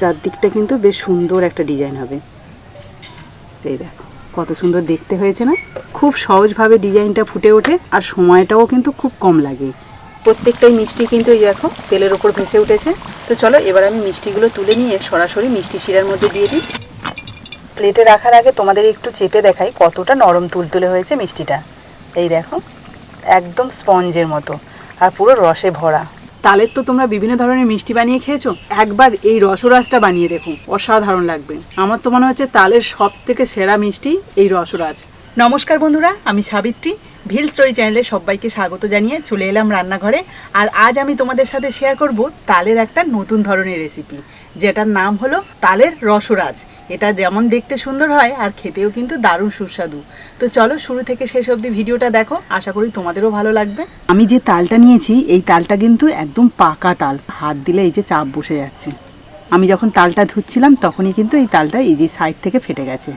চারদিকটা কিন্তু বেশ সুন্দর একটা ডিজাইন হবে। এই দেখো, কত সুন্দর দেখতে হয়েছে না? খুব সহজভাবে ডিজাইনটা ফুটে ওঠে আর সময়টাও কিন্তু খুব কম লাগে। প্রত্যেকটাই মিষ্টি কিন্তু এই দেখো, তেলের ওপর ভেসে উঠেছে। তো চলো এবার আমি মিষ্টিগুলো তুলে নিয়ে সরাসরি মিষ্টি শিরার মধ্যে দিয়ে দিই। প্লেটে রাখার আগে তোমাদের একটু চেপে দেখাই কতটা নরম তুলতুলে হয়েছে মিষ্টিটা। এই দেখো, একদম স্পঞ্জের মতো আর পুরো রসে ভরা। তালের তো তোমরা বিভিন্ন ধরনের মিষ্টি বানিয়ে খেয়েছো। একবার এই রসরাজটা বানিয়ে দেখো, অসাধারণ লাগবে। আমার তো মনে হচ্ছে তালের সব থেকে সেরা মিষ্টি এই রসরাজ। নমস্কার বন্ধুরা, আমি সাবিত্রী। ভিল স্টোরি চ্যানেলে সবাইকে স্বাগত জানিয়ে চলে এলাম রান্নাঘরে। আর আজ আমি তোমাদের সাথে শেয়ার করব তালের একটা নতুন ধরনের রেসিপি যেটার নাম হলো তালের রসরাজ। এটা যেমন দেখতে সুন্দর হয়, আর খেতেও কিন্তু দারুণ সুস্বাদু। তো চলো শুরু থেকে শেষ অবধি ভিডিওটা দেখো, আশা করি তোমাদেরও ভালো লাগবে। আমি যে তালটা নিয়েছি, এই তালটা কিন্তু একদম পাকা তাল। হাত দিলে এই যে চাপ বসে যাচ্ছে। আমি যখন তালটা ধুচ্ছিলাম, তখনই কিন্তু এই তালটা এই যে সাইড থেকে ফেটে গেছে।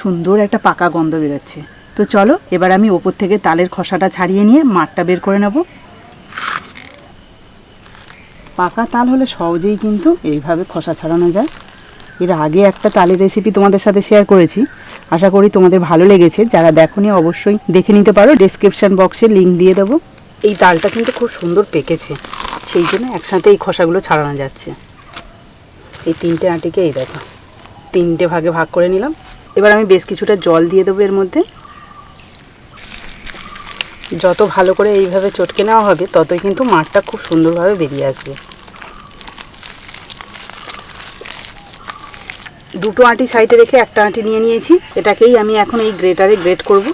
সুন্দর একটা পাকা গন্ধ বেরোচ্ছে। তো চলো, এবার আমি ওপর থেকে তালের খসাটা ছাড়িয়ে নিয়ে মাঠটা বের করে নেব। পাকা তাল হলে সহজেই কিন্তু এইভাবে খসা ছাড়ানো যায়। এর আগে একটা তালের রেসিপি তোমাদের সাথে শেয়ার করেছি। আশা করি তোমাদের ভালো লেগেছে। যারা দেখোনি অবশ্যই দেখে নিতে পারো। ডেসক্রিপশন বক্সে লিঙ্ক দিয়ে দেবো। এই তালটা কিন্তু খুব সুন্দর পেকেছে। সেই জন্য একসাথে এই খসাগুলো ছাড়ানো যাচ্ছে। এই তিনটে আটিকে এই দেখো। তিনটে ভাগে ভাগ করে নিলাম। এবার আমি বেশ কিছুটা জল দিয়ে দেবো এর মধ্যে। যত ভালো করে এইভাবে চটকে নেওয়া হবে, ততই কিন্তু মাঠটা খুব সুন্দরভাবে বেরিয়ে আসবে। দুটো আঁটি সাইডে রেখে একটা আঁটি নিয়ে নিয়েছি। এটাকেই আমি এখন এই গ্রেটারে গ্রেট করব।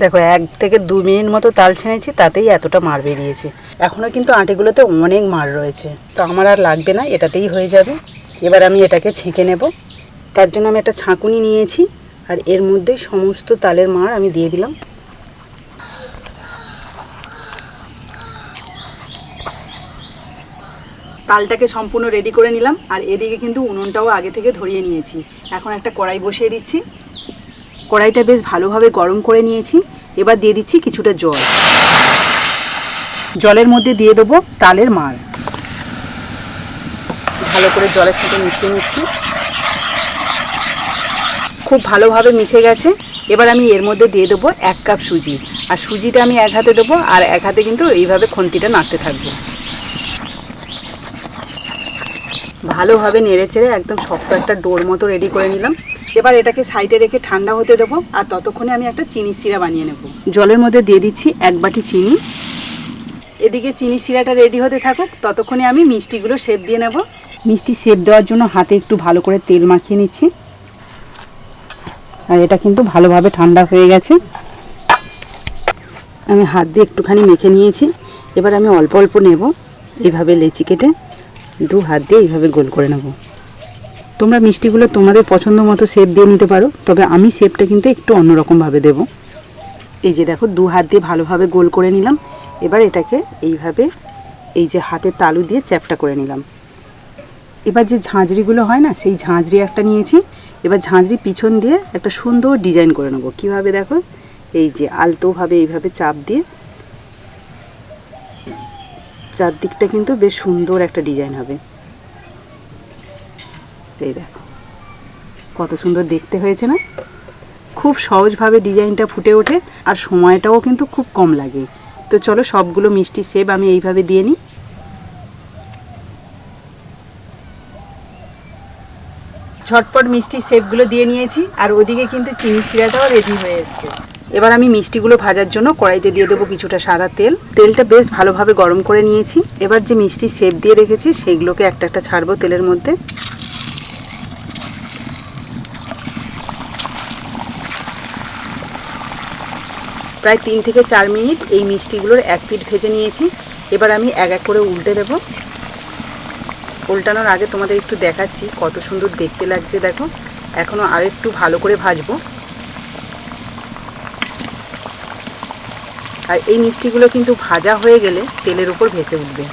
দেখো, এক থেকে দু মিনিট মতো তাল ছেড়েছি, তাতেই এতটা মার বেরিয়েছে। এখনও কিন্তু আঁটিগুলোতে অনেক মার রয়েছে। তো আমার আর লাগবে না, এটাতেই হয়ে যাবে। এবার আমি এটাকে ছেঁকে নেব। তার জন্য আমি একটা ছাঁকুনি নিয়েছি, আর এর মধ্যে সমস্ত তালের মার আমি দিয়ে দিলাম। তালটাকে সম্পূর্ণ রেডি করে নিলাম, আর এদিকে কিন্তু উনুনটাও আগে থেকে ধরিয়ে নিয়েছি। এখন একটা কড়াই বসিয়ে দিচ্ছি। কড়াইটা বেশ ভালোভাবে গরম করে নিয়েছি। এবার দিয়ে দিচ্ছি কিছুটা জল। জলের মধ্যে দিয়ে দেবো তালের মার ভালো করে জলের সাথে মিশিয়ে নিচ্ছি। খুব ভালোভাবে মিশে গেছে। এবার আমি এর মধ্যে দিয়ে দেবো এক কাপ সুজি। আর সুজিটা আমি এক হাতে দেবো, আর এক হাতে কিন্তু এইভাবে খন্তিটা নাড়তে থাকব। ভালোভাবে নেড়ে চেড়ে একদম শক্ত একটা ডোর মতো রেডি করে নিলাম। এবার এটাকে সাইডে রেখে ঠান্ডা হতে দেবো, আর ততক্ষণে আমি একটা চিনি সিরা বানিয়ে নেব। জলের মধ্যে দিয়ে দিচ্ছি এক বাটি চিনি। এদিকে চিনি সিরাটা রেডি হতে থাকুক, ততক্ষণে আমি মিষ্টিগুলো শেপ দিয়ে নেব। মিষ্টি শেপ দেওয়ার জন্য হাতে একটু ভালো করে তেল মাখিয়ে নিচ্ছি। আর এটা কিন্তু ভালোভাবে ঠান্ডা হয়ে গেছে। আমি হাত দিয়ে একটুখানি মেখে নিয়েছি। এবার আমি অল্প অল্প নেব এইভাবে লেচি কেটে। দু হাত দিয়ে এইভাবে গোল করে নেব। তোমরা মিষ্টিগুলো তোমাদের পছন্দ মতো শেপ দিয়ে নিতে পারো, তবে আমি শেপটা কিন্তু একটু অন্যরকমভাবে দেব। এই যে দেখো, দু হাত দিয়ে ভালোভাবে গোল করে নিলাম। এবার এটাকে এইভাবে এই যে হাতের তালু দিয়ে চ্যাপটা করে নিলাম। এবার যে ঝাঁঝরিগুলো হয় না, সেই ঝাঁঝরি একটা নিয়েছি। এবার ঝাঁঝরি পিছন দিয়ে একটা সুন্দর ডিজাইন করে নেব। কীভাবে দেখো? এই যে আলতোভাবে এইভাবে চাপ দিয়ে চারদিকটা কিন্তু বেশ সুন্দর একটা ডিজাইন হবে। এই দেখো, কত সুন্দর দেখতে হয়েছে না? খুব সহজভাবে ডিজাইনটা ফুটে ওঠে আর সময়টাও কিন্তু খুব কম লাগে। তো চলো সবগুলো মিষ্টি সেব আমি এইভাবে দিয়ে নিই। ঝটপট মিষ্টি সেপগুলো দিয়ে নিয়েছি আর ওদিকে কিন্তু চিনি শিরাটাও রেডি হয়ে এসছে। এবার আমি মিষ্টিগুলো ভাজার জন্য কড়াইতে দিয়ে দেবো কিছুটা সাদা তেল। তেলটা বেশ ভালোভাবে গরম করে নিয়েছি। এবার যে মিষ্টি সেপ দিয়ে রেখেছি, সেইগুলোকে একটা একটা ছাড়বো তেলের মধ্যে। প্রায় তিন থেকে চার মিনিট এই মিষ্টিগুলোর এক পিঠ ভেজে নিয়েছি। এবার আমি এক এক করে উল্টে দেব। উল্টানোর আগে তোমাদের একটু দেখাচ্ছি কত সুন্দর দেখতে লাগছে, দেখো। এখনও আর একটু ভালো করে ভাজবো। আর এই মিষ্টিগুলো কিন্তু ভাজা হয়ে গেলে তেলের উপর ভেসে উঠবে।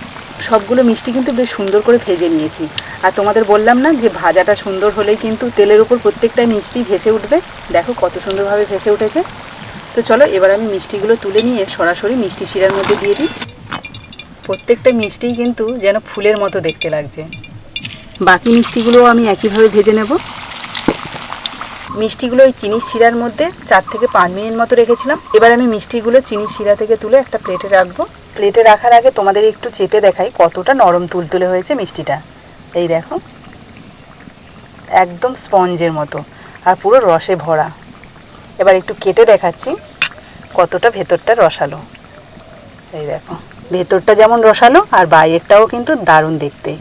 সবগুলো মিষ্টি কিন্তু বেশ সুন্দর করে ভেজে নিয়েছি। আর তোমাদের বললাম না যে ভাজাটা সুন্দর হলেই কিন্তু তেলের উপর প্রত্যেকটা মিষ্টি ভেসে উঠবে? দেখো কত সুন্দরভাবে ভেসে উঠেছে। তো চলো এবার আমি মিষ্টিগুলো তুলে নিয়ে সরাসরি মিষ্টি শিরার মধ্যে দিয়ে দিই। প্রত্যেকটা মিষ্টিই কিন্তু যেন ফুলের মতো দেখতে লাগছে। বাকি মিষ্টিগুলোও আমি একইভাবে ভেজে নেব। মিষ্টিগুলো ওই চিনির শিরার মধ্যে চার থেকে পাঁচ মিনিট মতো রেখেছিলাম। এবার আমি মিষ্টিগুলো চিনির শিরা থেকে তুলে একটা প্লেটে রাখব। প্লেটে রাখার আগে তোমাদের একটু চেপে দেখাই কতটা নরম তুলতুলে হয়েছে মিষ্টিটা। এই দেখো। একদম স্পঞ্জের মতো আর পুরো রসে ভরা। এবার একটু কেটে দেখাচ্ছি কতটা ভেতরটা রসালো। এই দেখো। ভেতরটা যেমন রসালো আর বাইরেরটাও কিন্তু দারুণ দেখতে।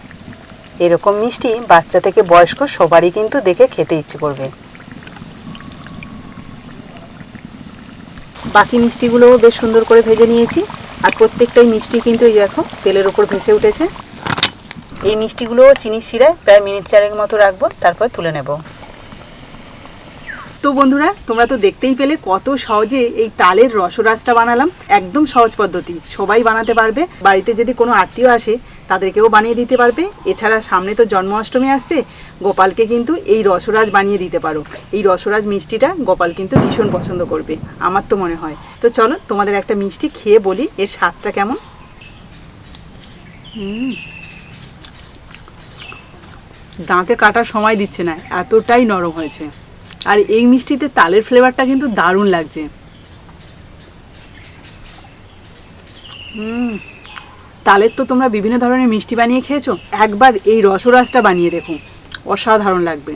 এরকম মিষ্টি বাচ্চা থেকে বয়স্ক সবারই কিন্তু দেখে খেতে ইচ্ছে করবে। বাকি মিষ্টিগুলোও বেশ সুন্দর করে ভেজে নিয়েছি। আর প্রত্যেকটাই মিষ্টি কিন্তু এই দেখো, তেলের উপর ভেসে উঠেছে। এই মিষ্টিগুলোও চিনি শিরায় প্রায় মিনিট চারেক মতো রাখব, তারপর তুলে নেব। তো বন্ধুরা, তোমরা তো দেখতেই পেলে কত সহজে এই তালের রসরাজটা বানালাম। একদম সহজ পদ্ধতি, সবাই বানাতে পারবে। বাড়িতে যদি কোনো আত্মীয় আসে, তাদেরকেও বানিয়ে দিতে পারবে। এছাড়া সামনে তো জন্মাষ্টমী আসছে, গোপালকে কিন্তু এই রসরাজ বানিয়ে দিতে পারো। এই রসরাজ মিষ্টিটা গোপাল কিন্তু ভীষণ পছন্দ করবে, আমার তো মনে হয়। তো চলো, তোমাদের একটা মিষ্টি খেয়ে বলি, এর স্বাদটা কেমন? দাঁতে কাটার সময় দিচ্ছে না, এতটাই নরম হয়েছে। আর এই মিষ্টিতে তালের ফ্লেভারটা কিন্তু দারুণ লাগছে। তালের তো তোমরা বিভিন্ন ধরনের মিষ্টি বানিয়ে খেয়েছো? একবার এই রসরাজটা বানিয়ে দেখো, অসাধারণ লাগবে।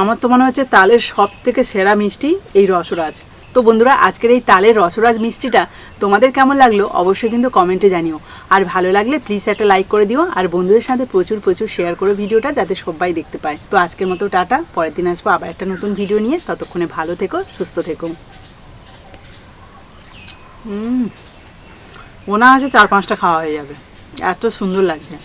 আমার তো মনে হচ্ছে তালের সব থেকে সেরা মিষ্টি এই রসরাজ। তো বন্ধুরা, আজকের এই তালের রসরাজ মিষ্টিটা তোমাদের কেমন লাগল অবশ্যই কিন্তু কমেন্টে জানিও। আর ভালো লাগলে প্লিজ একটা লাইক করে দিও, আর বন্ধুদের সাথে প্রচুর প্রচুর শেয়ার করো ভিডিওটা যাতে সবাই দেখতে পায়। তো আজকের মতো টাটা, পরের দিন আসব আবার একটা নতুন ভিডিও নিয়ে। ততক্ষণে ভালো থেকো, সুস্থ থেকো। ওনা আছে চার পাঁচটা খাওয়া হয়ে যাবে। এত সুন্দর লাগছে।